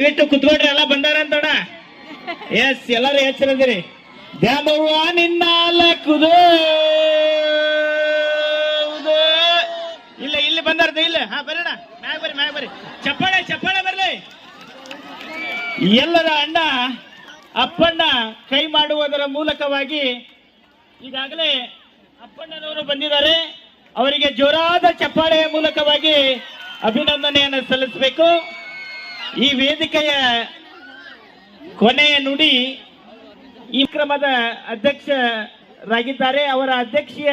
ದಯವಿಟ್ಟು ಕುತ್ಕೊಳ್ರಿ ಎಲ್ಲ ಬಂದಾರಂತೋಣ ಎಸ್ ಎಲ್ಲರೂ ಎಚ್ಚರದಿರಿ. ದ್ಯಾಮವ್ವ, ನಿನ್ನ ಲಕ್ಕುದು ಇಲ್ಲ, ಇಲ್ಲಿ ಬಂದಾರ್ದು, ಇಲ್ಲ. ಹಾ, ಬರೋಣ. ಮ್ಯಾಗ ಬರ್ರಿ ಮ್ಯಾಗ ಬರ್ರಿ. ಚಪ್ಪಾಳೆ ಚಪ್ಪಾಳೆ ಬರ್ಲಿ. ಎಲ್ಲರ ಅಣ್ಣ, ಅಪ್ಪಣ್ಣ ಕೈ ಮಾಡುವುದರ ಮೂಲಕವಾಗಿ ಈಗಾಗಲೇ ಅಪ್ಪಣ್ಣನವರು ಬಂದಿದ್ದಾರೆ. ಅವರಿಗೆ ಜೋರಾದ ಚಪ್ಪಾಳೆಯ ಮೂಲಕವಾಗಿ ಅಭಿನಂದನೆಯನ್ನು ಸಲ್ಲಿಸಬೇಕು. ಈ ವೇದಿಕೆಯ ಕೊನೆಯ ನುಡಿ ಈ ಕ್ರಮದ ಅಧ್ಯಕ್ಷರಾಗಿದ್ದಾರೆ. ಅವರ ಅಧ್ಯಕ್ಷೀಯ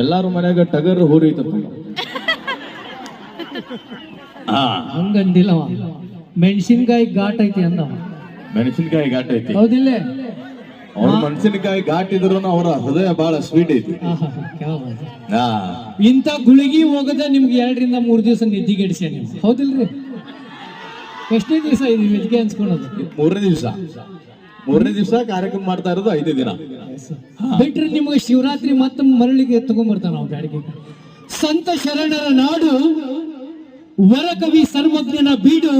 ಎಲ್ಲಾರು ಮನ್ಯಾಗ ಟಗರ್ ಹುರಿತಪ್ಪ. ಹಂಗಂದಿಲ್ಲ ಮೆಣಸಿನ್ಕಾಯಿ ಘಾಟ್ ಐತಿ ಅಂದ ಮೆಣಸಿನ್ಕಾಯಿ ಘಾಟ್ ಐತಿ. ಹೌದಿಲ್ಲ? ಅವ್ರ ಮೆಣಸಿನಕಾಯಿ ಘಾಟ್ ಇದ್ರು ಅವರ ಹೃದಯ ಬಹಳ ಸ್ವೀಟ್ ಐತಿ. ಹಾ. ಇಂಥ ಗುಳಿಗಿ ಹೋಗದ ನಿಮ್ಗೆ ಎರಡರಿಂದ ಮೂರು ದಿವಸ ನಿದ್ದಿಗೆಡಿಸ ನೀವು? ಹೌದಿಲ್ರಿ? ಎಷ್ಟೇ ದಿವಸ ಇದು ಮೆದ್ಗೆ ಅನ್ಸ್ಕೊಳೋದು? ಮೂರನೇ ದಿವಸ. ಮೂರನೇ ದಿವಸ ಕಾರ್ಯಕ್ರಮ ಮಾಡ್ತಾ ಇರೋದು ಐದು ದಿನ. ಬಿಟ್ರೆ ನಿಮಗೆ ಶಿವರಾತ್ರಿ ಮತ್ತೆ ಮರಳಿಗೆ ತಗೊಂಡ್ಬರ್ತಾನ ನಾವು ಬ್ಯಾಡಿಗೆ. ಸಂತ ಶರಣರ ನಾಡು ವರಕವಿ ಸರ್ವಜ್ಞನ ಬೀಡು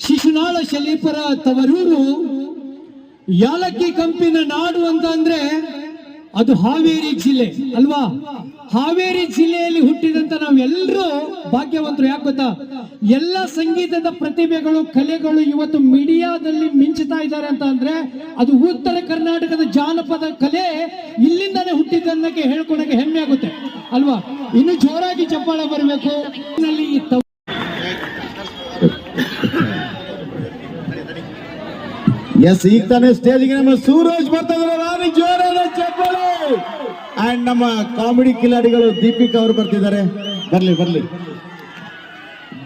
ಶಿಶುನಾಳ ಶಲೀಪರ ತವರೂರು ಯಾಲಕ್ಕಿ ಕಂಪಿನ ನಾಡು ಅಂತ ಅಂದ್ರೆ ಅದು ಹಾವೇರಿ ಜಿಲ್ಲೆ, ಅಲ್ವಾ? ಹಾವೇರಿ ಜಿಲ್ಲೆಯಲ್ಲಿ ಹುಟ್ಟಿದಂತ ನಾವೆಲ್ಲರೂ ಭಾಗ್ಯವಂತರು, ಯಾಕೆ ಗೊತ್ತಾ? ಎಲ್ಲ ಸಂಗೀತದ ಪ್ರತಿಭೆಗಳು, ಕಲೆಗಳು ಇವತ್ತು ಮೀಡಿಯಾದಲ್ಲಿ ಮಿಂಚುತ್ತಾ ಇದ್ದಾರೆ ಅಂತ ಅಂದ್ರೆ ಅದು ಉತ್ತರ ಕರ್ನಾಟಕದ ಜಾನಪದ ಕಲೆ ಇಲ್ಲಿಂದಾನೇ ಹುಟ್ಟಿದ್ದನ್ನಕ್ಕೆ ಹೇಳ್ಕೊಳಕ್ಕೆ ಹೆಮ್ಮೆ ಆಗುತ್ತೆ, ಅಲ್ವಾ? ಇನ್ನು ಜೋರಾಗಿ ಚಪ್ಪಾಳ ಬರಬೇಕು. ಎಸ್ ಈಗ ತಾನೇ ಸ್ಟೇಜ್ಗೆ ನಮ್ಮ ಸೂರಜ್ ಬರ್ತದ್ರಿ ಜೋರಾದ ಚಪ್ಪಾಳೆ ಅಂಡ್ ನಮ್ಮ ಕಾಮಿಡಿ ಕಿಲಾಡಿಗಳು ದೀಪಿಕಾ ಅವರು ಬರ್ತಿದ್ದಾರೆ. ಬರ್ಲಿ ಬರ್ಲಿ.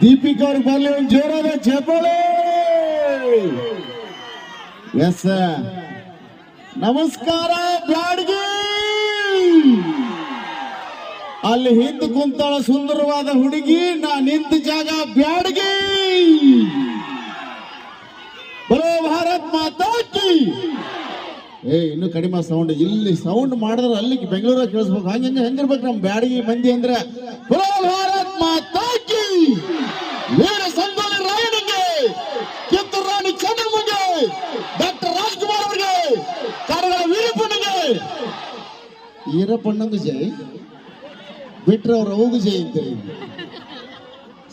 ದೀಪಿಕಾ ಅವ್ರಿಗೆ ಬರ್ಲಿ, ಒಂದು ಜೋರಾದ ಚಪ್ಪಾಳೆ ಎಸ್ ನಮಸ್ಕಾರ ಬ್ಯಾಡ್ಗಿ ಅಲ್ಲಿ ಹಿಂದ್ ಕುಂತಾಳ ಸುಂದರವಾದ ಹುಡುಗಿ, ನಾ ನಿಂತ ಜಾಗ ಬ್ಯಾಡ್ಗಿ. ಬರೋ ಭಾರತ್ ಮಾತಾ ಏ, ಇನ್ನು ಕಡಿಮೆ ಸೌಂಡ್ ಇಲ್ಲಿ ಸೌಂಡ್ ಮಾಡಿದ್ರೆ ಅಲ್ಲಿ ಬೆಂಗಳೂರಾಗ ಕೇಳಿಸ್ಬೇಕು. ಹಂಗ, ಹಂಗೆ ಹೆಂಗಿರ್ಬೇಕು ನಮ್ ಬ್ಯಾಡಗಿ ಮಂದಿ ಅಂದ್ರೆ. ಬರೋ ಭಾರತ್ ಮಾತಾ ವೀರ ಸಂಗೊಳ್ಳಿ ರಾಯನಿಗೆ, ಕಿತ್ತೂರು ರಾಣಿ ಡಾಕ್ಟರ್ ರಾಜ್ಕುಮಾರ್ ಅವರಿಗೆ, ಕರಗಳ ವೀರಪ್ಪನಿಗೆ. ಈರಪ್ಪಣ್ಣಂದು ಜೈ, ಬಿಟ್ರೆ ಅವ್ರ ಹೋಗು ಜೈ ಅಂತೇಳಿ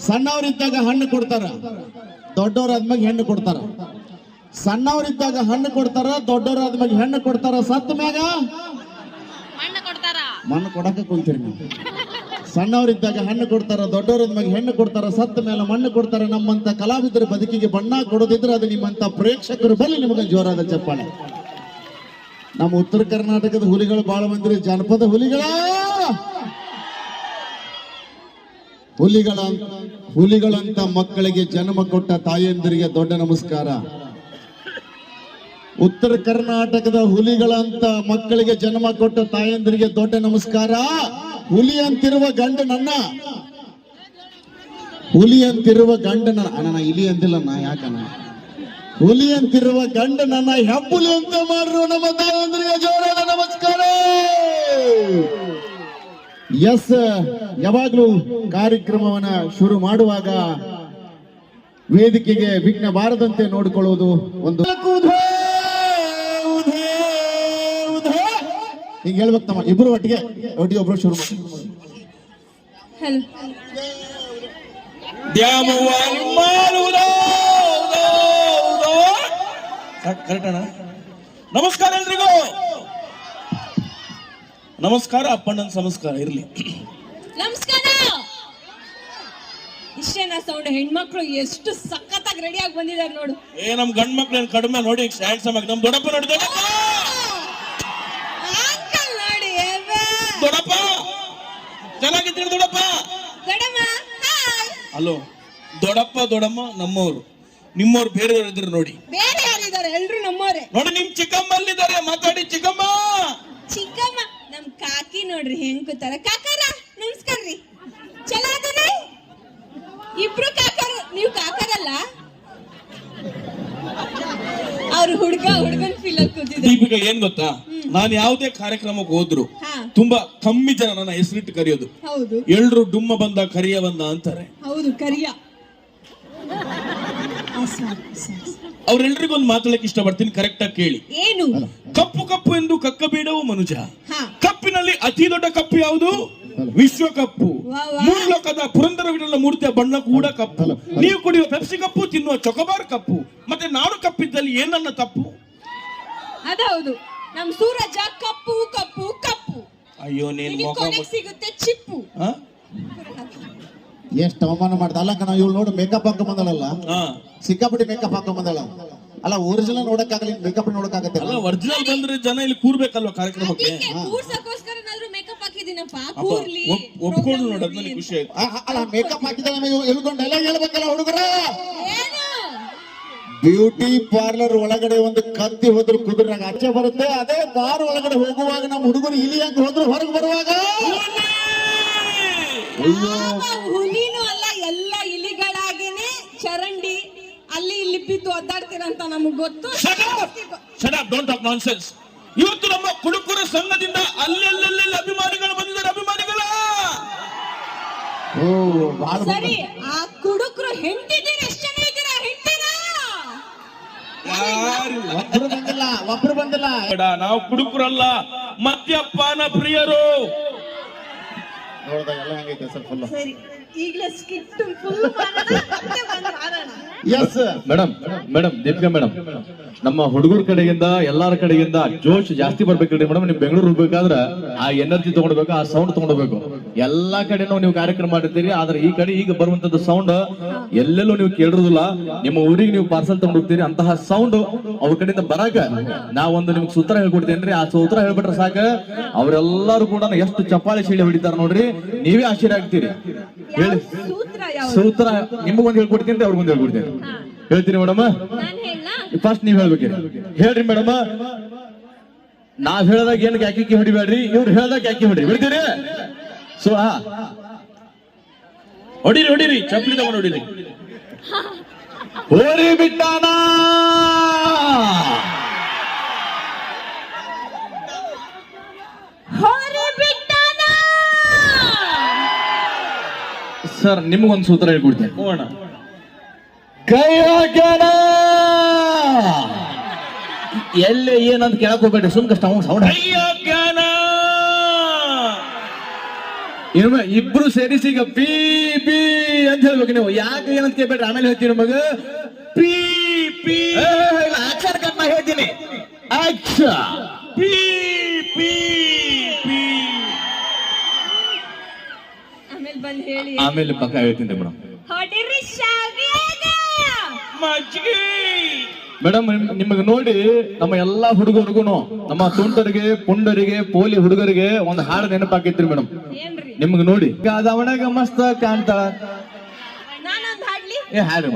ಸಣ್ಣವರಿದ್ದಾಗ ಹಣ್ಣು ಕೊಡ್ತಾರ ದೊಡ್ಡವ್ರ ಆದ್ಮೇಲೆ ಹೆಣ್ಣು ಕೊಡ್ತಾರ. ಸಣ್ಣವರಿದ್ದಾಗ ಹಣ್ಣು ಕೊಡ್ತಾರ ದೊಡ್ಡವರಾದ ಆದ್ಮ್ಯಾಗ ಹೆಣ್ಣು ಕೊಡ್ತಾರ ಸತ್ತ ಮ್ಯಾಗ ಮಣ್ಣ ಕೊಡ್ತಾರ. ಮಣ್ಣು ಕೊಡಕ ಕುಂತೀರಿ ನೀವು. ಸಣ್ಣವರಿದ್ದಾಗ ಹಣ್ಣು ಕೊಡ್ತಾರ ದೊಡ್ಡವರದ ಮ್ಯಾಗ ಹೆಣ್ಣು ಕೊಡ್ತಾರ ಸತ್ತ ಮೇಲೆ ಮಣ್ಣು ಕೊಡ್ತಾರ ನಮ್ಮಂತ ಕಲಾವಿದರ ಬದುಕಿಗೆ ಬಣ್ಣ ಕೊಡೋದಿದ್ರೆ ಅದು ನಿಮ್ಮಂತ ಪ್ರೇಕ್ಷಕರು ಬಲ್ಲಿ ನಿಮಗೆ ಜೋರಾದ ಚಪ್ಪಾಳೆ. ನಮ್ಮ ಉತ್ತರ ಕರ್ನಾಟಕದ ಹುಲಿಗಳು ಬಹಳ ಮಂದಿರಿ ಜಾನಪದ ಹುಲಿಗಳ! ಹುಲಿಗಳ ಹುಲಿಗಳಂತ ಮಕ್ಕಳಿಗೆ ಜನ್ಮ ಕೊಟ್ಟ ತಾಯಂದಿರಿಗೆ ದೊಡ್ಡ ನಮಸ್ಕಾರ. ಉತ್ತರ ಕರ್ನಾಟಕದ ಹುಲಿಗಳಂತ ಮಕ್ಕಳಿಗೆ ಜನ್ಮ ಕೊಟ್ಟ ತಾಯಂದಿರಿಗೆ ದೊಡ್ಡ ನಮಸ್ಕಾರ. ಹುಲಿ ಅಂತಿರುವ ಗಂಡ ನನ್ನ. ಹುಲಿ ಅಂತಿರುವ ಗಂಡ ನನ್ನ. ಇಲಿ ಅಂತಿಲ್ಲ ನಾ ಯಾಕನ ಹುಲಿ ಅಂತಿರುವ ಗಂಡ ನನ್ನ. ಹೆಬ್ಬುಲಿ ಅಂತ ಮಾಡ್ರು ನಮ್ಮ ತಾಯಂದಿರಿಗೆ ಜೋರಾದ ನಮಸ್ಕಾರ. ಎಸ್, ಯಾವಾಗ್ಲೂ ಕಾರ್ಯಕ್ರಮವನ್ನ ಶುರು ಮಾಡುವಾಗ ವೇದಿಕೆಗೆ ವಿಘ್ನ ಬಾರದಂತೆ ನೋಡಿಕೊಳ್ಳುವುದು ಒಂದು. ಹಿಂಗ್ ಹೇಳ್ಬೇಕು ನಮ್ಮ ಇಬ್ರು ಒಟ್ಟಿಗೆ ಒಟ್ಟಿಗೆ ಒಬ್ರು ಶುರು ಮಾಡಿ. ಕರೆಕ್ಟ್ ಅಣ್ಣ ನಮಸ್ಕಾರ ಎಲ್ರಿಗೂ. ನಮಸ್ಕಾರ ಅಪ್ಪಣ್ಣನ ನಮಸ್ಕಾರ ಇರ್ಲಿ. ನಮಸ್ಕಾರ. ಇಷ್ಟೇನಾ ಸೌಂಡ್ ಹೆಣ್ಮಕ್ಳು ಎಷ್ಟು ಸಖತ್ತಾಗಿ ರೆಡಿಯಾಗಿ ಬಂದಿದ್ದಾರೆ ನೋಡು. ಏ ನಮ್ ಗಂಡ್ ಮಕ್ಳು ಏನ್ ಕಡಿಮೆ ನೋಡಿ ಹ್ಯಾಂಡ್ಸಮ್ ಆಗಿ. ನಮ್ ದೊಡ್ಡಪ್ಪ ನೋಡಿ ದೊಡ್ಡಪ್ಪ ಅಂಕಲ್ ನೋಡಿ ಎವ್ವೆ. ದೊಡ್ಡಪ್ಪ ಚೆನ್ನಾಗಿದ್ದೀರಿ ದೊಡಪ್ಪ ಅಲ್ಲೋ ದೊಡ್ಡಪ್ಪ ದೊಡ್ಡಮ್ಮ ನಮ್ಮವರು. ನಿಮ್ಮವ್ರು ಬೇರೆಯವ್ರು ಇದ್ರು ನೋಡಿ. ಬೇರೆ ಯಾರಿದ್ದಾರೆ ಎಲ್ರು ನಮ್ಮವರೇ. ನೋಡಿ ನಿಮ್ ಚಿಕ್ಕಮ್ಮ ಅಲ್ಲಿದ್ದಾರೆ ಮಾತಾಡಿ ಚಿಕ್ಕಮ್ಮ. ಚಿಕ್ಕಮ್ಮ ನಮ್ ಕಾಕಿ ನೋಡ್ರಿ ಹೆಂಗ್ ಕೂತಾರ ಕಾಕಾರ ನಮಸ್ಕಾರ್ರಿ ಚಲೋ ಅದನೆ? ಇಬ್ರು ಕಾಕಾರ ನೀವು ಕಾಕರಲ್ಲ? ಅವ್ರು ಹುಡ್ಗ ಹುಡ್ಗನ್ ಫೀಲ್ ಕೂತಿದ್ದಾರೆ. ದೀಪಿಕಾ ಏನ್ ಗೊತ್ತಾ? ನಾನು ಯಾವುದೇ ಕಾರ್ಯಕ್ರಮಕ್ಕೆ ಹೋದ್ರು ತುಂಬಾ ಕಮ್ಮಿ ಜನ ನನ್ನ ಹೆಸರಿಟ್ಟು ಕರೆಯೋದು. ಹೌದು. ಎಲ್ರು ಡುಮ್ಮ ಬಂದ ಕರಿಯ ಬಂದ ಅಂತಾರೆ. ಹೌದು ಕರಿಯ. ಆ, sorry, sorry. ಅವ್ರೆಲ್ರಿಗೂ ಒಂದು ಮಾತಾಡಕ್ಕೆ ಇಷ್ಟಪಡ್ತೀನಿ ಕರೆಕ್ಟ್ ಆಗಿ ಕೇಳಿ. ಏನು? ಕಪ್ಪು ಕಪ್ಪು ಎಂದು ಕಕ್ಕಬೇಡವು ಮನುಜ. ಕಪ್ಪಿನಲ್ಲಿ ಅತಿ ದೊಡ್ಡ ಕಪ್ಪು ಯಾವುದು? ವಿಶ್ವ ಕಪ್ಪು ವಾ. ಮೂಲೋಕದ ಪುರಂದರ ವಿಠಲ ಮೂರ್ತಿಯ ಬಣ್ಣ ಕೂಡ ಕಪ್ಪು. ನೀವು ಕುಡಿಯುವ ಪೆಪ್ಸಿ ಕಪ್ಪು ತಿನ್ನುವ ಚೊಕಬಾರ್ ಕಪ್ಪು. ಮತ್ತೆ ನಾನು ಕಪ್ಪಿದ್ದಲ್ಲಿ ಏನನ್ನ ತಪ್ಪು? ಅದೌದು. ನಮ್ ಸೂರಜ ಕಪ್ಪು ಕಪ್ಪು ಕಪ್ಪು. ಅಯ್ಯೋ ನೀನ್ ನಿನಗ್ ಕೊನೆಗ್ ಸಿಗುತ್ತೆ ಚಿಪ್ಪು. ಆ? ಎಷ್ಟು ಅವಮಾನ ಮಾಡ್ದ ಅಲ್ಲ ಕಣ ಇವಳು ನೋಡು ಮೇಕಪ್ ಹಾಕೊಂಡ್ ಬಂದಳಲ್ಲ. ಆ. ಸಿಕ್ಕಾಪಟ್ಟಿ ಮೇಕಪ್ ಹಾಕೊಂಡ್ ಬಂದಳ. ಅಲ್ಲ ಒರಿಜಿನಲ್ ನೋಡಕ್ಕಾಗಲಿ ಮೇಕಪ್ ನೋಡಕ್ಕಾಗತ್ತೆ. ಅಲ್ಲ ಒರಿಜಿನಲ್ ಬಂದ್ರೆ ಜನ ಇಲ್ಲಿ ಕೂರ್ಬೇಕಲ್ವಾ ಕಾರ್ಯಕ್ರಮಕ್ಕೆ? ಅದಕ್ಕೆ ಕೂರ್ಸಕ್ಕೋಸ್ಕರನಾದ್ರೂ ಮೇಕಪ್ ಹಾಕಿದ್ದೀನಪ್ಪ ಅಪ್ಪ ಕೂರ್ಲಿ. ಒಪ್- ಒಪ್ಕೊಂಡು ನೋಡು ಅದ್ ನನಗೆ ಖುಷಿ ಆಯ್ತು. ಅಲ್ಲ ಮೇಕಪ್ ಹಾಕಿದ ಎಲ್ಕೊಂಡು ಡೈಲಾಗ್ ಹೇಳ್ಬೇಕಲ್ಲ ಹುಡುಗರ! ಬ್ಯೂಟಿ ಪಾರ್ಲರ್ ಒಳಗಡೆ ಒಂದು ಕತ್ತಿ ಹೋದ್ರು ಕುದುರಾಗ ಆಚೆ ಬರುತ್ತೆ. ಅದೇ ಬಾರ್ ಒಳಗಡೆ ಹೋಗುವಾಗ ನಮ್ಮ ಹುಡುಗರು ಇಲಿಯಾಗಿ ಹೋದ್ರು? ಹೊರಗೆ ಬರುವಾಗ? ಹುಲಿನೂ ಅಲ್ಲ ಎಲ್ಲ ಇಲಿಗಳಾಗಿನೇ ಚರಂಡಿ ಅಲ್ಲಿ ಇಲ್ಲಿ ಬಿದ್ದು ಒದ್ದಾಡ್ತೀರಂತ ನಮಗ್ ಗೊತ್ತು. ಡೋಂಟ್ ಟಾಕ್ ನಾನ್ಸೆನ್ಸ್ ಇವತ್ತು ನಮ್ಮ ಕುಡುಕುರ ಸಂಘದಿಂದ ಅಲ್ಲೆಲ್ಲೆಲ್ಲೆಲ್ಲಿ ಅಭಿಮಾನಿಗಳು ಬಂದಿದ್ದಾರೆ. ಅಭಿಮಾನಿಗಳ! ಸರಿ ಆ ಕುಡುಕರು ಹೆಂಡತಿದ್ದೀರ ಎಷ್ಟು ಒಬ್ರು ಬಂದಿಲ್ಲ ಒಬ್ರು ಬಂದಿಲ್ಲ. ಬೇಡ, ನಾವು ಕುಡುಕರಲ್ಲ. ಮದ್ಯಪಾನ ಪ್ರಿಯರು. ನೋಡ್ದಾಗ ಎಲ್ಲ ಹೆಂಗೈತೆ ಸರ್ ಫುಲ್ ಸರಿ. ಈಗಲೇ skit full yes madam madam Deepika madam ನಮ್ಮ ಹುಡುಗರ ಕಡೆಯಿಂದ ಎಲ್ಲಾರ ಕಡೆಯಿಂದ ಜೋಶ್ ಜಾಸ್ತಿ ಬರ್ಬೇಕ್ರಿ ಮೇಡಮ್ ನೀವು ಬೆಂಗಳೂರು ಹೋಗ್ಬೇಕಾದ್ರೆ ಆ ಎನರ್ಜಿ ತಗೊಂಡ್ಬೇಕು ಆ ಸೌಂಡ್ ತಗೊಂಡ್ಬೇಕು. ಎಲ್ಲಾ ಕಡೆನೂ ನೀವು ಕಾರ್ಯಕ್ರಮ ಮಾಡಿರ್ತೀರಿ ಆದ್ರೆ ಈ ಕಡೆ ಈಗ ಬರುವಂತದ್ದು ಸೌಂಡ್ ಎಲ್ಲೆಲ್ಲೂ ನೀವು ಕೇಳಿರೋದಿಲ್ಲ. ನಿಮ್ಮ ಊರಿಗೆ ನೀವು ಪಾರ್ಸಲ್ ತಗೊಂಡೋಗ್ತೀರಿ ಅಂತಹ ಸೌಂಡ್ ಅವ್ರ ಕಡೆಯಿಂದ ಬರಾಕ ನಾವೊಂದು ನಿಮ್ಗೆ ಸೂತ್ರ ಹೇಳ್ಕೊಡ್ತೇನ್ರಿ. ಆ ಸೂತ್ರ ಹೇಳ್ಬಿಟ್ರೆ ಸಾಕ. ಅವರೆಲ್ಲರೂ ಕೂಡ ಎಷ್ಟು ಚಪ್ಪಾಳೆ ಶೀಳಿ ಹೊಡಿತಾರ ನೋಡ್ರಿ. ನೀವೇ ಆಶ್ಚರ್ಯ ಆಗ್ತೀರಿ. ಹೇಳಿ. ಸೂತ್ರ ನಿಮಗೊಂದು ಹೇಳ್ಕೊಡ್ತೀನಿ ಅವ್ರಿಗೊಂದು ಹೇಳ್ಕೊಡ್ತೀನಿ. ಹೇಳ್ತೀನಿ ಮೇಡಮ್. ಫಸ್ಟ್ ನೀವ್ ಹೇಳ್ಬೇಕ್ರಿ ಹೇಳ್ರಿ ಮೇಡಮ್. ನಾವ್ ಹೇಳ್ದಾಗ ಏನ್ ಯಾಕೆ ಹೊಡಿಬೇಡ್ರಿ? ಇವ್ರು ಹೇಳ್ದಾಗ ಯಾಕೆ ಹೊಡಿ. ಬಿಡ್ತೀರಿ ಸೊ ಹಾ ಹೊಡಿರಿ ಹೊಡಿರಿ. ಚಪ್ಪಲಿ ತಗೊಂಡು ಹೊಡಿರಿ. ಹೋರಿ ಬಿಟ್ಟಾನ. ಸರ್ ನಿಮ್ಗೊಂದು ಸೂತ್ರ ಹೇಳ್ಕೊಡ್ತೇನೆ. ಹೋಗೋಣ ಕೈ ಹಾಕ್ಯಾನ ಎಲ್ಲಿ ಏನಂತ ಕೇಳಕ್ ಹೋಗ್ಬೇಡ್ರಿ ಸುಮ್ ಕಷ್ಟ ಸೌಂಡ್ ಇನ್ನು ಇಬ್ರು ಸೇರಿಸಿ ಈಗ ಪಿ ಪಿ ಅಂತ ಹೇಳ್ಬೇಕು ನೀವು. ಯಾಕೆ ಏನಂತ ಕೇಳ್ಬೇಡ್ರಿ ಆಮೇಲೆ ಹೇಳ್ತೀನಿ ನಿಮಗ. P P. ಅಕ್ಷರ ಕಟ್ ಹೇಳ್ತೀನಿ. ಅಕ್ಷ ಪಿ ಆಮೇಲೆ ಪಕ್ಕ ಹೇಳ್ತೀನಿ ಮೇಡಮ್. ಮೇಡಮ್ ನಿಮಗೆ ನೋಡಿ ನಮ್ಮ ಎಲ್ಲಾ ಹುಡುಗರಿಗೂ ನಮ್ಮ ತುಂಟರಿಗೆ ಪುಂಡರಿಗೆ ಪೋಲಿ ಹುಡುಗರಿಗೆ ಒಂದು ಹಾಡು ನೆನಪಾಕೈತ್ರಿ ಮೇಡಮ್. ಏನ್ರಿ? ನಿಮ್ಗೆ ನೋಡಿ. ಅವನಾಗ ಮಸ್ತ ಕಾಣ್ತಾಳ. ನಾನೊಂದ್ ಹಾಡ್ಲಿ? ಏ ಹಾಡು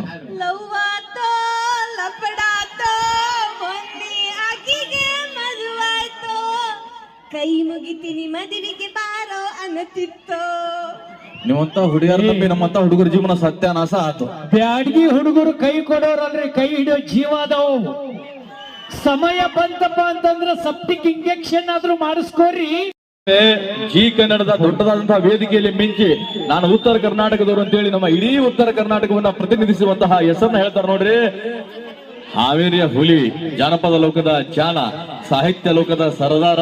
ಕೈ ಮುಗಿತೀನಿ ಮದುವೆಗೆ ಬಾರೋ ಅನ್ನತಿತ್ತೋ. ನೀವಂತ ಹುಡುಗರ ನಂಬಿ ನಮ್ಮಂತ ಹುಡುಗರ ಜೀವನ ಸತ್ಯಾನಾಶ ಆತು. ಬ್ಯಾಡ್ಗಿ ಹುಡುಗರು ಕೈ ಕೊಡೋರಲ್ರಿ ಕೈ ಹಿಡಿಯೋ ಜೀವ ಅದಾವು. ಸಮಯ ಬಂತಪ್ಪ ಅಂತಂದ್ರ ಸಪ್ಟಿಕ್ ಇಂಜೆಕ್ಷನ್ ಆದ್ರೂ ಮಾಡಿಸ್ಕೋರಿ. ಜಿ ಕನ್ನಡದ ದೊಡ್ಡದಾದಂತಹ ವೇದಿಕೆಯಲ್ಲಿ ಮಿಂಚಿ ನಾನು ಉತ್ತರ ಕರ್ನಾಟಕದವರು ಅಂತೇಳಿ ನಮ್ಮ ಇಡೀ ಉತ್ತರ ಕರ್ನಾಟಕವನ್ನ ಪ್ರತಿನಿಧಿಸುವಂತಹ ಹೆಸರನ್ನ ಹೇಳ್ತಾರೆ ನೋಡ್ರಿ. ಹಾವೇರಿಯ ಹುಲಿ, ಜಾನಪದ ಲೋಕದ ಜಾಣ, ಸಾಹಿತ್ಯ ಲೋಕದ ಸರದಾರ,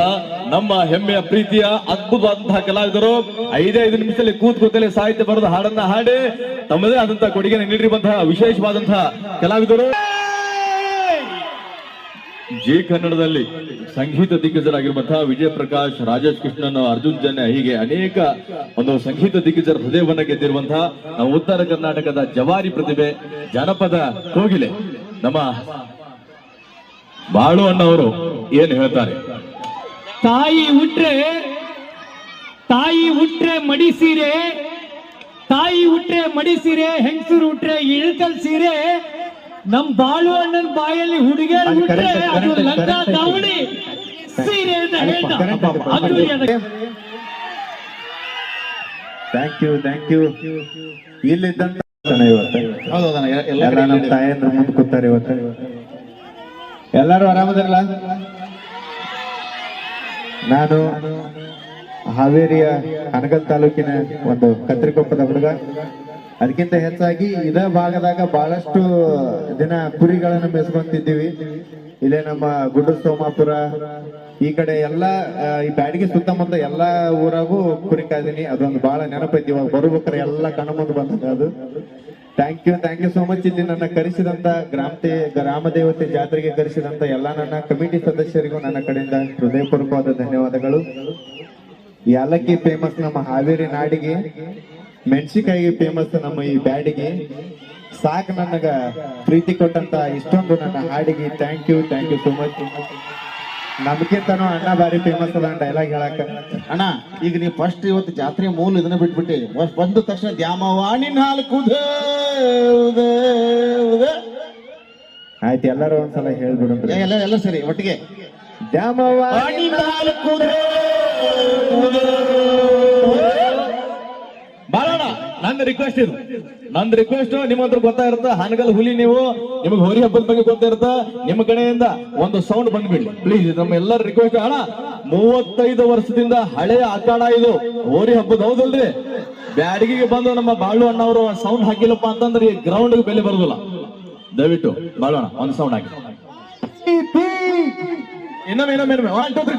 ನಮ್ಮ ಹೆಮ್ಮೆಯ ಪ್ರೀತಿಯ ಅದ್ಭುತವಾದಂತಹ ಕಲಾವಿದರು ಐದೇ ಐದು ನಿಮಿಷದಲ್ಲಿ ಕೂತ್ ಕೂತಲ್ಲಿ ಸಾಹಿತ್ಯ ಬರೆದ ಹಾಡನ್ನ ಹಾಡಿ, ತಮ್ಮದೇ ಆದಂತಹ ಕೊಡುಗೆ ನೀಡಿರುವಂತಹ ವಿಶೇಷವಾದಂತಹ ಕಲಾವಿದರು. ಜಿ ಕನ್ನಡದಲ್ಲಿ ಸಂಗೀತ ದಿಗ್ಗಜರಾಗಿರುವಂತಹ ವಿಜಯ ಪ್ರಕಾಶ್ ರಾಜೇಶ್ ಕೃಷ್ಣನ್, ಅರ್ಜುನ್ ಜನ್ಯ, ಹೀಗೆ ಅನೇಕ ಒಂದು ಸಂಗೀತ ದಿಗ್ಗಜರ ಹೃದಯವನ್ನ ಗೆದ್ದಿರುವಂತಹ ನಮ್ಮ ಉತ್ತರ ಕರ್ನಾಟಕದ ಜವಾರಿ ಪ್ರತಿಭೆ, ಜನಪದ ಕೋಗಿಲೆ. ನಮ್ಮ ಬಾಳು ಅನ್ನೋರು ಏನ್ ಹೇಳ್ತಾರೆ? ತಾಯಿ ಹುಟ್ರೆ ತಾಯಿ ಹುಟ್ರೆ ಮಡಿಸಿರೆ ತಾಯಿ ಹುಟ್ರೆ ಮಡಿಸಿರೆ ಹೆಂಗಸರು ಹುಟ್ರೆ ಇಳಕಲ್ ಸೀರೆ ನಮ್ ಬಾಳು ಅಣ್ಣನ ಬಾಯಲ್ಲಿ ಹುಡುಗಿಯರು ಹುಟ್ರೆ ಅದು ಲಂಗ ದಾವಣಿ ಸೀರೆ ಅಂತ ಹೇಳ್ದ ಥ್ಯಾಂಕ್ ಯು ಥ್ಯಾಂಕ್ ಯು ಇಲ್ಲಿದ್ದಂತ ಎಲ್ಲ ಎಲ್ಲ ಕಡೆ ನಮ್ಮ ತಾಯಂದ್ರು ಮುಂದೆ ಕೂತಾರೆ ಇವತ್ತು. ಎಲ್ಲರೂ ಆರಾಮದಿರಲ್ಲ? ನಾನು ಹಾವೇರಿಯ ಹನಗಲ್ ತಾಲೂಕಿನ ಒಂದು ಕತ್ರಿಕೊಪ್ಪದ ಹುಡುಗ. ಅದಕ್ಕಿಂತ ಹೆಚ್ಚಾಗಿ ಇದ ಭಾಗದಾಗ ಬಹಳಷ್ಟು ದಿನ ಕುರಿಗಳನ್ನು ಮೇಸ್ಕೊಂತಿದ್ದೀವಿ ಇಲ್ಲೇ ನಮ್ಮ ಗುಡ್ಡು ಸೋಮಾಪುರ ಈ ಕಡೆ ಎಲ್ಲಾ ಈ ಬ್ಯಾಡಿಗೆ ಸುತ್ತಮುತ್ತ ಎಲ್ಲಾ ಊರಾಗೂ ಕುರಿ ಕಾಯ್ದೀನಿ ಅದೊಂದು ಬಹಳ ನೆನಪೈತಿ ಇವಾಗ ಬರ್ಬೇಕಾರೆ ಎಲ್ಲ ಕಣ್ಣ ಮುಂದೆ ಬಂದದ ಅದು. Thank you thank you so much ಇಲ್ಲಿ ನನ್ನ ಕರೆಸಿದಂತ ಗ್ರಾಮ ದೇವತೆ ಜಾತ್ರೆಗೆ ಕರೆಸಿದಂತ ಎಲ್ಲಾ ನನ್ನ ಕಮಿಟಿ ಸದಸ್ಯರಿಗೂ ನನ್ನ ಕಡೆಯಿಂದ ಹೃದಯಪೂರ್ವಕವಾದ ಧನ್ಯವಾದಗಳು. ಯಾಲಕ್ಕಿ ಫೇಮಸ್ ನಮ್ಮ ಹಾವೇರಿ ನಾಡಿಗೆ ಮೆಣಸಿಕಾಯಿ ಫೇಮಸ್ ನಮ್ಮ ಈ ಬ್ಯಾಡಿಗೆ. ಸಾಕ್ ನನಗ ಪ್ರೀತಿ ಕೊಟ್ಟಂತ ಇಷ್ಟೊಂದು ನನ್ನ ಹಾಡಿಗೆ. Thank you thank you so much ನಮ್ಗಿಂತನೂ ಅಣ್ಣ ಬಾರಿ ಫೇಮಸ್ ಅದ ಡೈಲಾಗ್ ಹೇಳಕ ಅಣ್ಣ ಈಗ ನೀವು ಫಸ್ಟ್ ಇವತ್ತು ಜಾತ್ರೆ ಮೂಲ ಇದನ್ನ ಬಿಟ್ಬಿಟ್ಟಿ. ಫಸ್ಟ್ ಬಂದ ತಕ್ಷಣ ದ್ಯಾಮವಾಣಿನ ಹಾಲು ಕುದೇ ಉದೇ ಉದೇ. ಆಯ್ತು ಎಲ್ಲರೂ ಒಂದ್ಸಲ ಹೇಳ್ಬಿಡು. ಎಲ್ಲ ಎಲ್ಲ ಸರಿ ಒಟ್ಟಿಗೆ. ದ್ಯಾಮವ್ವ ನಾಲ್ಕು ಹಾಲು ಕುದೇ ನಂದು ರಿಕ್ವೆಸ್ಟ್ ಇದು. ನಂದು ರಿಕ್ವೆಸ್ಟ್ ನಿಮ್ಮಂತ್ರ ಗೊತ್ತಾ ಗೊತ್ತಾಗಿರುತ್ತ ಹಾನಗಲ್ ಹುಲಿ ನೀವು ನಿಮಗೆ ಹೋರಿ ಹಬ್ಬದ ಬಗ್ಗೆ ಗೊತ್ತಿರುತ್ತ ನಿಮ್ಮ ಕಡೆಯಿಂದ ಒಂದು ಸೌಂಡ್ ಬಂದ್ಬಿಡಿ ಪ್ಲೀಸ್ ನಮ್ಮ ಎಲ್ಲರ ರಿಕ್ವೆಸ್ಟ್ ಅಣ್ಣ ಮೂವತ್ತೈದು ವರ್ಷದಿಂದ ಹಳೆಯ ಆಕಾಡ ಇದು. ಹೋರಿ ಹಬ್ಬದ ಹೌದಲ್ರಿ? ಬ್ಯಾಡಗಿಗೆ ಬಂದು ನಮ್ಮ ಬಾಳು ಅಣ್ಣ ಅವರು ಸೌಂಡ್ ಹಾಕಿಲ್ಲಪ್ಪ ಅಂತಂದ್ರೆ ಈ ಗ್ರೌಂಡ್ ಬೆಲೆ ಬರುದಿಲ್ಲ. ದಯವಿಟ್ಟು ಬಾಳೋಣ ಒಂದು ಸೌಂಡ್ ಹಾಕಿ. ಇನ್ನೊಮ್ಮೆ ಇನ್ನೊಮ್ಮೆ ಇನ್ನೊಮ್ಮೆ. ಒನ್ ಟೂ ತ್ರೀ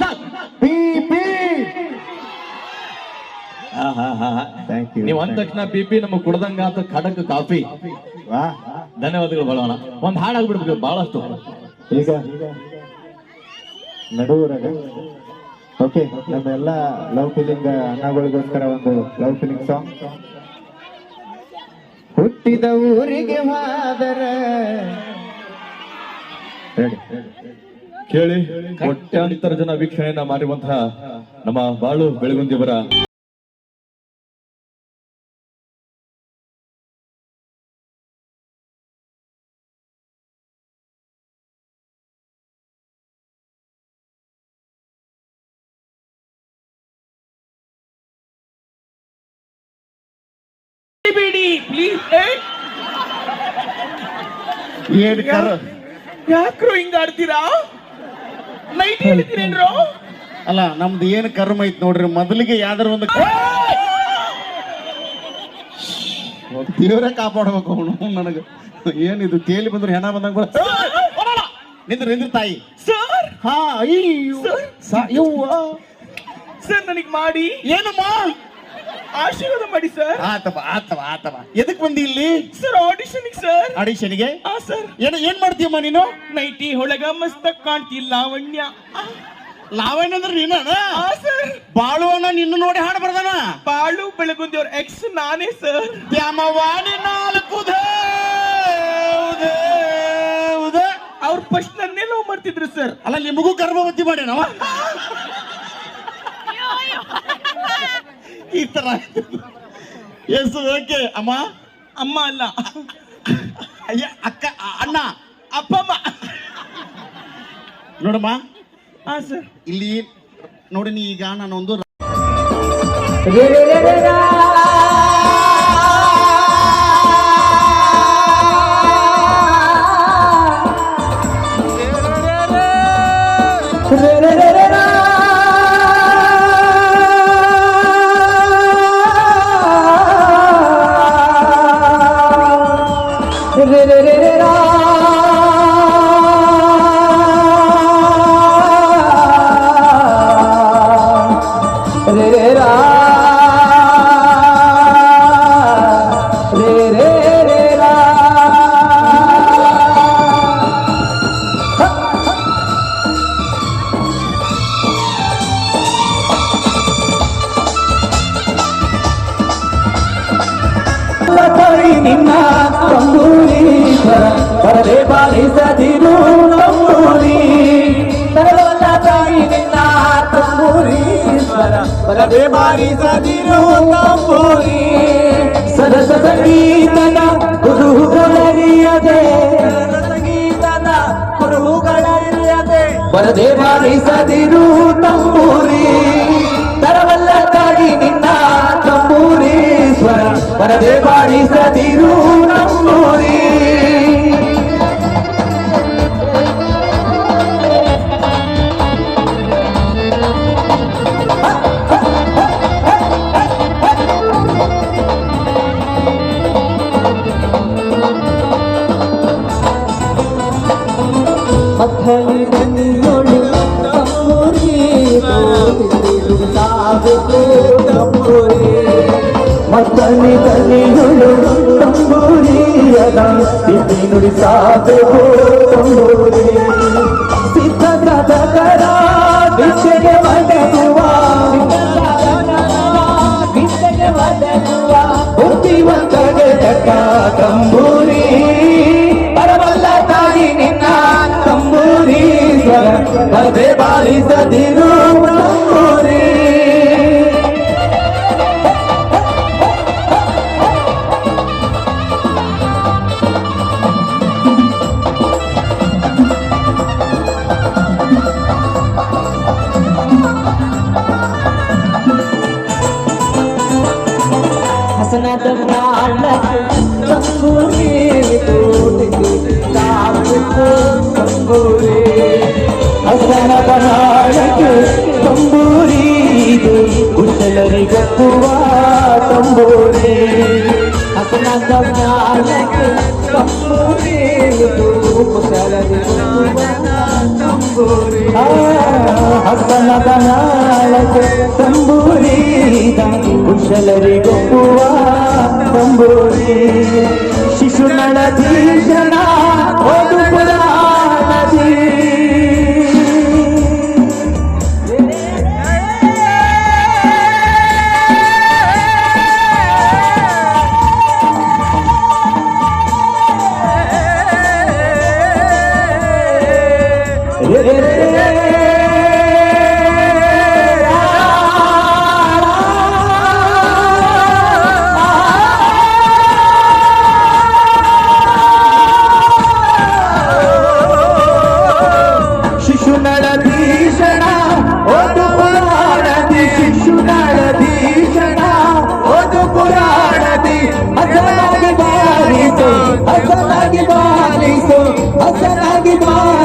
ನೀವು ಅಂದ ತಕ್ಷಣ ಪಿ ಪಿ ನಮಗೆ ಕುಡ್ದಂಗ ಆತ. ಖಡಕ್ ಕಾಫಿ. ಧನ್ಯವಾದಗಳು ಬಳವಣ ಒಂದ್ ಹಾಡಾಗ್ಬಿಡ್ಬೇಕು ಬಹಳಷ್ಟು. ಈಗ ನಡುವರಾಗ. ಓಕೆ ಎಲ್ಲಾ ಲವ್ ಫೀಲಿಂಗ್ ಅಣ್ಣಗಳಿಗೋಸ್ಕರ ಒಂದು ಲವ್ ಫೀಲಿಂಗ್ ಸಾಂಗ್. ಹುಟ್ಟಿದ ಊರಿಗೆ ಹೋದರ ರೆಡಿ ಕೇಳಿ ಕೋಟ್ಯಾಂತರ ಜನ ವೀಕ್ಷಣೆಯನ್ನ ಮಾಡಿರುವಂತಹ ನಮ್ಮ ಬಾಳು ಬೆಳಗುಂದಿಯವರ ಏನ್ ಕರ? ಯಾಕ್ರು ಹಿಂಗ ಆಡ್ತೀರಾ? ನೈಟ್ ಹೇಳ್ತೀರೇನ್ರು ಅಲ್ಲ ನಮ್ದು ಏನು ಕರ್ಮ ಐತ್ ನೋಡ್ರಿ ಮೊದಲಿಗೆ ಯಾವ್ದಾರ ಒಂದು ದೇವ್ರೆ ಕಾಪಾಡ್ಬೇಕು ಅವನು ನನಗೆ. ಏನಿದು ಕೇಳಿ ಬಂದ್ರೆ ಹೆಣ ಬಂದಂಗ ನಿಂದ್ರ ನಿಂದ್ರ ತಾಯಿ. ಸರ್! ಹಾ ಅಯ್ಯೋ. ಯವ್ವ. ಸರ್ ನನಗ್ ಮಾಡಿ. ಏನಮ್ಮ? ಆಶೀರ್ವಾದ ಮಾಡಿ ಸರ್ ಆತವ ಆತವ ಆತವ ಎದಕ್ ಬಂದಿ ಇಲ್ಲಿ? ಸರ್ ಆಡಿಷನ್ ಸರ್ ಆಡಿಷನ್ಗೆ ಆ ಸರ್ ಏನು ಏನ್ ಮಾಡ್ತೀಯಮ್ಮ ನೀನು? ನೈಟಿ ಒಳಗ ಮಸ್ತ ಕಾಣ್ತಿ ಲಾವಣ್ಯ. ಲಾವಣ್ಯ ಅಂದ್ರೆ ನೀನ ಆ ಸರ್ ಬಾಳುವಣ್ಣ ನಿನ್ನ ನೋಡಿ ಹಾಡು ಬರ್ದಾನ? ಬಾಳು ಬೆಳಗುಂದಿಯವ್ರ ಎಕ್ಸ್ ನಾನೇ ಸರ್ ದ್ಯಾಮವಾಣಿ ನಾಲ್ಕು ದೇ, ಉದೇ, ಉದೇ. ಅವ್ರು ಫಸ್ಟ್ ನನ್ನೇ ಲವ್ ಮಾಡ್ತಿದ್ರು ಸರ್ ಅಲ್ಲ ನಿಮಗೂ ಗರ್ಭವತಿ ಮಾಡ್ಯಾನವ? ಈ ತರ ಎಸ್ ಓಕೆ ಅಮ್ಮ ಅಮ್ಮ ಅಲ್ಲ ಅಯ್ಯ ಅಕ್ಕ ಅ- ಅಣ್ಣ ಅಪ್ಪ ಅಮ್ಮ ನೋಡಮ್ಮ ಹಾ ಸರ್ ಇಲ್ಲಿ ನೋಡಿ ನೀ ಈಗ ನಾನು ಒಂದು ಬಾಲಿಸದಿರು ತಂಬೂರಿ ತರವಲ್ಲ ತಾಯಿ ನಿನ್ನ ತಂಬೂರೀಶ್ವರ ಪರದೆ ಬಾಲಿಸದಿರು ತಂಬೂರಿ ಸರಸ ಸಂಗೀತದ ಕುರುಹುಗಳರಿಯದೆ ಸಂಗೀತದ ಕುರುಹುಗಳರಿಯದೆ ಪರದೆ ಬಾಲಿಸದಿರು ತಂಬೂರಿ ತರವಲ್ಲ ತಾಯಿ ನಿನ್ನ ತಂಬೂರೀಶ್ವರ ಪರದೆ ಬಾರಿಸದಿರು ನಮ್ಮೂರಿ ಮನಿ ತಂಬೂರಿ ಪರವಲ್ಲ ತಾಯಿ ನಿನ್ನ ತಂಬೂರಿ ಸ್ವರ. ಪರದೆ ಬಾರಿಸದಿರು ಹಸನದ ನಾಳಕ್ಕೆ ತಂಬೂರಿ ಇದು ಕುಶಲರಿಗೊಪ್ಪುವ ತಂಬೂರಿ ಹಸನದ ನಾಳಕ್ಕೆ ತಂಬೂರಿ ಇದು ಕುಶಲರಿಗೊಪ್ಪುವ ತಂಬೂರಿ ಹಸನದ ನಾಳಕ್ಕೆ ತಂಬೂರಿ ಕುಶಲರಿಗೊಪ್ಪುವ ತಂಬೂರಿ ಶಿಶು ನಳಧೀಶನ ಓದು ಪುರಾಣದಿ ಹಸರಾಗಿ ಬಾಲಿಸು ಹಸರಾಗಿ ಬಾಲಿಸು